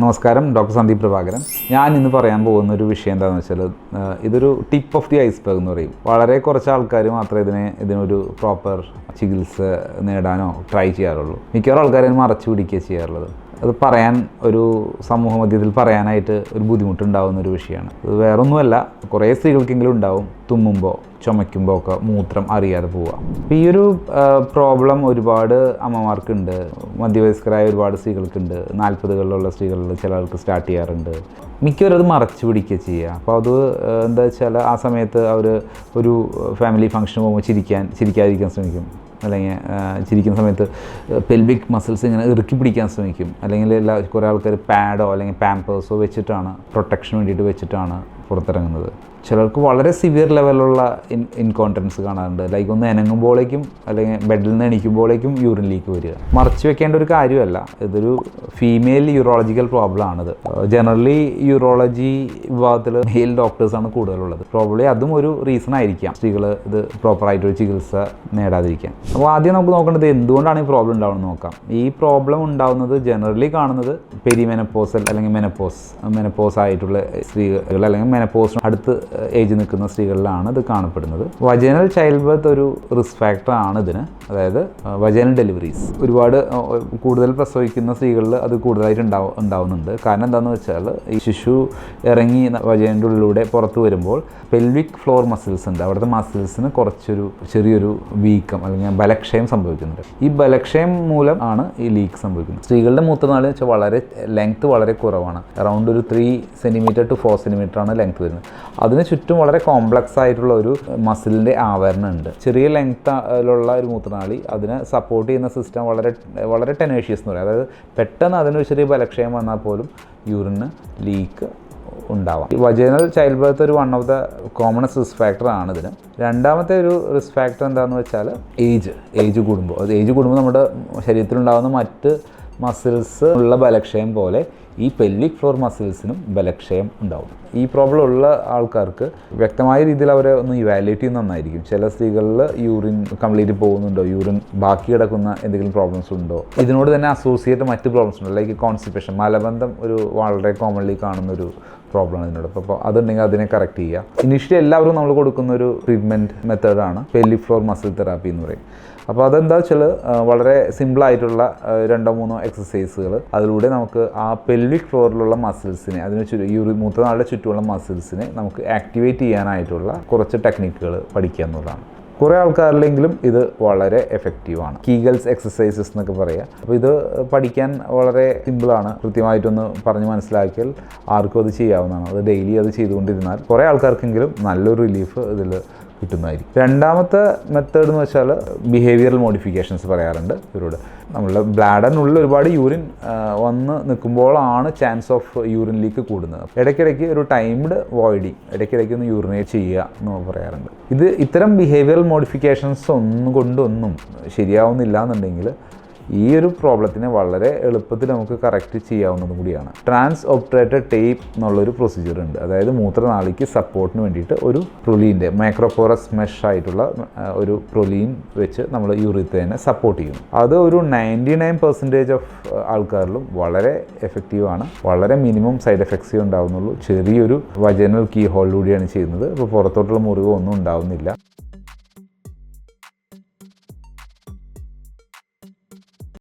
നമസ്കാരം ഡോക്ടർ സന്ദീപ് പ്രഭാകരൻ. ഞാൻ ഇന്ന് പറയാൻ പോകുന്ന ഒരു വിഷയം എന്താണെന്ന് വെച്ചാൽ ഇതൊരു ടിപ്പ് ഓഫ് ദി ഐസ്ബർഗ് എന്ന് പറയും. വളരെ കുറച്ച് ആൾക്കാർ മാത്രമേ ഇതിനെ ഇതിനൊരു പ്രോപ്പർ ചികിത്സ നേടാനോ ട്രൈ ചെയ്യാറുള്ളൂ. മിക്കവാറും ആൾക്കാരെ മറച്ചു പിടിക്കുക ചെയ്യാറുള്ളത്. അത് പറയാൻ ഒരു സമൂഹ മധ്യത്തിൽ പറയാനായിട്ട് ഒരു ബുദ്ധിമുട്ടുണ്ടാകുന്ന ഒരു വിഷയമാണ്. അത് വേറൊന്നുമല്ല കുറേ സ്ത്രീകൾക്കെങ്കിലും ഉണ്ടാവും തുമ്മുമ്പോൾ ചുമയ്ക്കുമ്പോൾ ഒക്കെ മൂത്രം അറിയാതെ പോവുക. അപ്പോൾ ഈ ഒരു പ്രോബ്ലം ഒരുപാട് അമ്മമാർക്കുണ്ട്. മധ്യവയസ്കരായ ഒരുപാട് സ്ത്രീകൾക്കുണ്ട്. നാൽപ്പതുകളിലുള്ള സ്ത്രീകളിൽ ചില ആൾക്ക് സ്റ്റാർട്ട് ചെയ്യാറുണ്ട്. മിക്കവരും അത് മറച്ചു പിടിക്കുക ചെയ്യുക. അപ്പോൾ അത് എന്താ വെച്ചാൽ ആ സമയത്ത് അവർ ഒരു ഫാമിലി ഫംഗ്ഷന് പോകുമ്പോൾ ചിരിക്കാൻ ചിരിക്കാതിരിക്കാൻ ശ്രമിക്കും. അല്ലെങ്കിൽ ചിരിക്കുന്ന സമയത്ത് പെൽവിക് മസിൽസ് ഇങ്ങനെ ഇറുക്കി പിടിക്കാൻ ശ്രമിക്കും. അല്ലെങ്കിൽ എല്ലാ കുറേ ആൾക്കാർ പാഡോ അല്ലെങ്കിൽ പാമ്പേഴ്സോ വെച്ചിട്ടാണ് പ്രൊട്ടക്ഷന് വേണ്ടിയിട്ട് വെച്ചിട്ടാണ് പുറത്തിറങ്ങുന്നത്. ചിലർക്ക് വളരെ സിവിയർ ലെവലുള്ള ഇൻ ഇൻകോണ്ടൻസ് കാണാറുണ്ട്. ലൈക്ക് ഒന്ന് ഇനങ്ങുമ്പോഴേക്കും അല്ലെങ്കിൽ ബെഡിൽ നിന്ന് എണീക്കുമ്പോഴേക്കും യൂറിൻ ലീക്ക് വരിക. മറച്ചു വെക്കേണ്ട ഒരു കാര്യമല്ല. ഇതൊരു ഫീമെയിൽ യൂറോളജിക്കൽ പ്രോബ്ലം ആണിത്. ജനറലി യൂറോളജി വിഭാഗത്തിൽ മെയിൽ ഡോക്ടേഴ്സാണ് കൂടുതലുള്ളത്. പ്രോബ്ലി അതും ഒരു റീസൺ ആയിരിക്കാം. സ്ത്രീകൾ ഇത് പ്രോപ്പറായിട്ടൊരു ചികിത്സ നേടാതിരിക്കാൻ. അപ്പോൾ ആദ്യം നമുക്ക് നോക്കേണ്ടത് എന്തുകൊണ്ടാണ് ഈ പ്രോബ്ലം ഉണ്ടാവുന്നത് നോക്കാം. ഈ പ്രോബ്ലം ഉണ്ടാവുന്നത് ജനറലി കാണുന്നത് പെരിമെനപ്പോസൽ അല്ലെങ്കിൽ മെനപ്പോസ് മെനപ്പോസ് ആയിട്ടുള്ള സ്ത്രീകൾ അല്ലെങ്കിൽ മെനപ്പോസിന് അടുത്ത് ഏജ് നിൽക്കുന്ന സ്ത്രീകളിലാണ് ഇത് കാണപ്പെടുന്നത്. വജനൽ ചൈൽഡ് ബർത്ത് ഒരു റിസ്ക് ഫാക്ടർ ആണ് ഇതിന്. അതായത് വജനൽ ഡെലിവറീസ് ഒരുപാട് കൂടുതൽ പ്രസവിക്കുന്ന സ്ത്രീകളിൽ അത് കൂടുതലായിട്ട് ഉണ്ടാവും ഉണ്ടാവുന്നുണ്ട്. കാരണം എന്താണെന്ന് വെച്ചാൽ ഈ ശിശു ഇറങ്ങി വജനന്റെ ഉള്ളിലൂടെ പുറത്ത് വരുമ്പോൾ പെൽവിക് ഫ്ലോർ മസിൽസ് ഉണ്ട്. അവിടുത്തെ മസിൽസിന് കുറച്ചൊരു ചെറിയൊരു വീക്കം അല്ലെങ്കിൽ ബലക്ഷയം സംഭവിക്കുന്നുണ്ട്. ഈ ബലക്ഷയം മൂലം ആണ് ഈ ലീക്ക് സംഭവിക്കുന്നത്. സ്ത്രീകളുടെ മൂത്രനാളി വെച്ചാൽ വളരെ ലെങ്ത് വളരെ കുറവാണ്. അറൗണ്ട് ഒരു three centimetre to four centimetre ആണ് ലെങ്ത് വരുന്നത്. അതിന് ചുറ്റും വളരെ കോംപ്ലക്സ് ആയിട്ടുള്ള ഒരു മസിലിന്റെ ആവരണം ഉണ്ട് ചെറിയ ലെങ്ത്തിലുള്ള ഒരു മൂത്രനാളി അതിനെ സപ്പോർട്ട് ചെയ്യുന്ന സിസ്റ്റം വളരെ വളരെ ടെനേഷ്യസ് എന്ന് പറയും. അതായത് പെട്ടെന്ന് അതിനൊരു ചെറിയ ബലക്ഷയം വന്നാൽ പോലും യൂറിന് ലീക്ക് ഉണ്ടാവാം. ഈ വജനൽ ചൈൽഡ് ബർത്ത് ഒരു one of the common risk factor ആണ് ഇതിന്. രണ്ടാമത്തെ ഒരു റിസ്ക് ഫാക്ടർ എന്താണെന്ന് വെച്ചാൽ ഏജ് ഏജ് കൂടുമ്പോൾ. അത് ഏജ് കൂടുമ്പോൾ നമ്മുടെ ശരീരത്തിലുണ്ടാകുന്ന മറ്റ് മസിൽസ് ഉള്ള ബലക്ഷയം പോലെ ഈ പെല്ലിക് ഫ്ലോർ മസിൽസിനും ബലക്ഷയം ഉണ്ടാവും. ഈ പ്രോബ്ലം ഉള്ള ആൾക്കാർക്ക് വ്യക്തമായ രീതിയിൽ അവരെ ഒന്ന് ഇവാലുവേറ്റ് ചെയ്യുന്ന നന്നായിരിക്കും. ചില സ്ത്രീകളിൽ യൂറിൻ കംപ്ലീറ്റ് പോകുന്നുണ്ടോ? യൂറിൻ ബാക്കി കിടക്കുന്ന എന്തെങ്കിലും പ്രോബ്ലംസ് ഉണ്ടോ? ഇതിനോട് തന്നെ അസോസിയേറ്റ് മറ്റ് പ്രോബ്ലംസ് ഉണ്ടോ. ലൈക്ക് കോൺസ്റ്റിപ്പേഷൻ മലബന്ധം ഒരു വളരെ കോമൺലി കാണുന്ന ഒരു പ്രോബ്ലമാണ് ഇതിനോട്. അപ്പോൾ അതുണ്ടെങ്കിൽ അതിനെ കറക്റ്റ് ചെയ്യുക. ഇനിഷ്യലി എല്ലാവരും നമ്മൾ കൊടുക്കുന്ന ഒരു ട്രീറ്റ്മെന്റ് മെത്തേഡാണ് പെല്ലി ഫ്ലോർ മസിൽ തെറാപ്പി എന്ന് പറയും. അപ്പോൾ അതെന്താ വെച്ചാൽ വളരെ സിമ്പിളായിട്ടുള്ള രണ്ടോ മൂന്നോ എക്സസൈസുകൾ അതിലൂടെ നമുക്ക് ആ പെൽവിക് ഫ്ലോറിലുള്ള മസിൽസിനെ അതിന് ചുറ്റും യൂറി മൂത്രനാളുടെ ചുറ്റുമുള്ള മസിൽസിനെ നമുക്ക് ആക്ടിവേറ്റ് ചെയ്യാനായിട്ടുള്ള കുറച്ച് ടെക്നിക്കുകൾ പഠിക്കുക എന്നുള്ളതാണ്. കുറേ ആൾക്കാരിലെങ്കിലും ഇത് വളരെ എഫക്റ്റീവാണ് കീഗൽസ് എക്സസൈസസ് എന്നൊക്കെ പറയുക അപ്പോൾ ഇത് പഠിക്കാൻ വളരെ സിമ്പിളാണ് കൃത്യമായിട്ടൊന്ന് പറഞ്ഞ് മനസ്സിലാക്കിയാൽ ആർക്കും അത് ചെയ്യാവുന്നതാണ്. അത് ഡെയിലി അത് ചെയ്തുകൊണ്ടിരുന്നാൽ കുറേ ആൾക്കാർക്കെങ്കിലും നല്ലൊരു റിലീഫ് ഇതിൽ കിട്ടുന്നതായിരിക്കും. രണ്ടാമത്തെ മെത്തേഡ് എന്ന് വെച്ചാൽ ബിഹേവിയറൽ മോഡിഫിക്കേഷൻസ് പറയാറുണ്ട് ഇവരോട്. നമ്മളുടെ ബ്ലാഡറിനുള്ളിൽ ഒരുപാട് യൂറിൻ വന്ന് നിൽക്കുമ്പോഴാണ് ചാൻസ് ഓഫ് യൂറിൻ ലീക്ക് കൂടുന്നത്. ഇടയ്ക്കിടയ്ക്ക് ഒരു ടൈംഡ് വോയിഡിങ് ഇടയ്ക്കിടയ്ക്ക് ഒന്ന് യൂറിനേറ്റ് ചെയ്യുക എന്ന് പറയാറുണ്ട്. ഇത് ഇത്തരം ബിഹേവിയറൽ മോഡിഫിക്കേഷൻസ് ഒന്നും കൊണ്ടൊന്നും ശരിയാവുന്നില്ല എന്നുണ്ടെങ്കിൽ ഈ ഒരു പ്രോബ്ലത്തിനെ വളരെ എളുപ്പത്തിൽ നമുക്ക് കറക്റ്റ് ചെയ്യാവുന്നതും കൂടിയാണ്. ട്രാൻസ് ഓപ്റ്ററേറ്റഡ് ടേപ്പ് എന്നുള്ളൊരു പ്രൊസീജിയർ ഉണ്ട്. അതായത് മൂത്രനാളിക്ക് സപ്പോർട്ടിന് വേണ്ടിയിട്ട് ഒരു പ്രൊലീന്റെ മൈക്രോപോറസ് മെഷ് ആയിട്ടുള്ള ഒരു പ്രൊലീൻ വെച്ച് നമ്മൾ യൂറിത്തേനെ സപ്പോർട്ട് ചെയ്യുന്നു. അത് ഒരു നയന്റി നയൻ പെർസെന്റേജ് ഓഫ് ആൾക്കാരിലും വളരെ എഫക്റ്റീവാണ് വളരെ മിനിമം സൈഡ് എഫക്ട്സേ ഉണ്ടാവുന്നുള്ളൂ. ചെറിയൊരു വജനൽ കീ ഹോളിലൂടെയാണ് ചെയ്യുന്നത്. അപ്പോൾ പുറത്തോട്ടുള്ള മുറിവ് ഒന്നും ഉണ്ടാവുന്നില്ല.